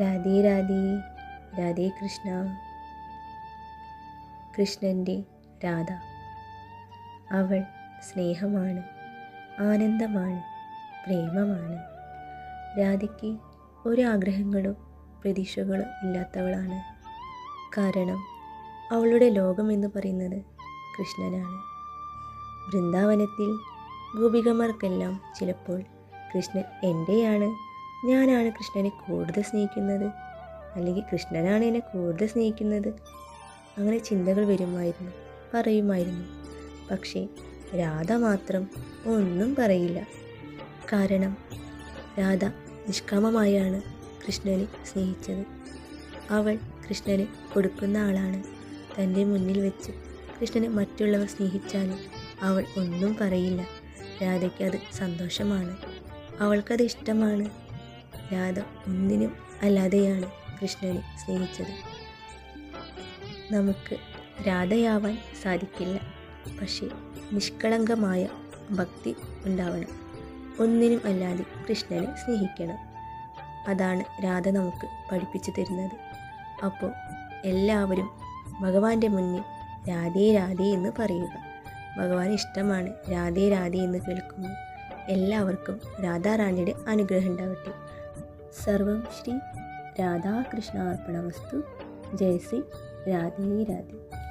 രാധേ രാധേ രാധേ കൃഷ്ണ. കൃഷ്ണന്റെ രാധ. അവൾ സ്നേഹമാണ് ആനന്ദമാണ് പ്രേമമാണ്. രാധയ്ക്ക് ഒരാഗ്രഹങ്ങളോ പ്രതീക്ഷകളോ ഇല്ലാത്തവളാണ്. കാരണം അവളുടെ ലോകം എന്ന് പറയുന്നത് കൃഷ്ണനാണ്. വൃന്ദാവനത്തിൽ ഗോപികമാർക്കെല്ലാം ചിലപ്പോൾ കൃഷ്ണൻ എന്റെയാണ് ഞാനാണ് കൃഷ്ണനെ കൂടുതൽ സ്നേഹിക്കുന്നത്. അല്ലെങ്കിൽ കൃഷ്ണനാണ് എന്നെ കൂടുതൽ സ്നേഹിക്കുന്നത്. അങ്ങനെ ചിന്തകൾ വരുമായിരുന്നു പറയുമായിരുന്നു. പക്ഷേ രാധ മാത്രം ഒന്നും പറയില്ല. കാരണം രാധ നിഷ്കാമമായാണ് കൃഷ്ണനെ സ്നേഹിച്ചത്. അവൾ കൃഷ്ണന് കൊടുക്കുന്ന ആളാണ്. തന്റെ മുന്നിൽ വെച്ച് കൃഷ്ണനെ മറ്റുള്ളവർ സ്നേഹിച്ചാലും അവൾ ഒന്നും പറയില്ല. രാധയ്ക്ക് അത് സന്തോഷമാണ്. അവൾക്കത് ഇഷ്ടമാണ്. രാധ ഒന്നിനും അല്ലാതെയാണ് കൃഷ്ണനെ സ്നേഹിച്ചത്. നമുക്ക് രാധയാവാൻ സാധിക്കില്ല. പക്ഷേ നിഷ്കളങ്കമായ ഭക്തി ഉണ്ടാവണം. ഒന്നിനും അല്ലാതെ കൃഷ്ണനെ സ്നേഹിക്കണം. അതാണ് രാധ നമുക്ക് പഠിപ്പിച്ചു തരുന്നത്. അപ്പോൾ എല്ലാവരും ഭഗവാന്റെ മുന്നിൽ രാധേ രാധേ എന്ന് പറയുക. ഭഗവാൻ ഇഷ്ടമാണ് രാധേ രാധേ എന്ന് കേൾക്കുമ്പോൾ എല്ലാവർക്കും രാധാറാണിയുടെ അനുഗ്രഹം ഉണ്ടാവട്ടെ. సర్వం శ్రీ రాధాకృష్ణార్పణ వస్తు జయ శ్రీ రాధే రాధే.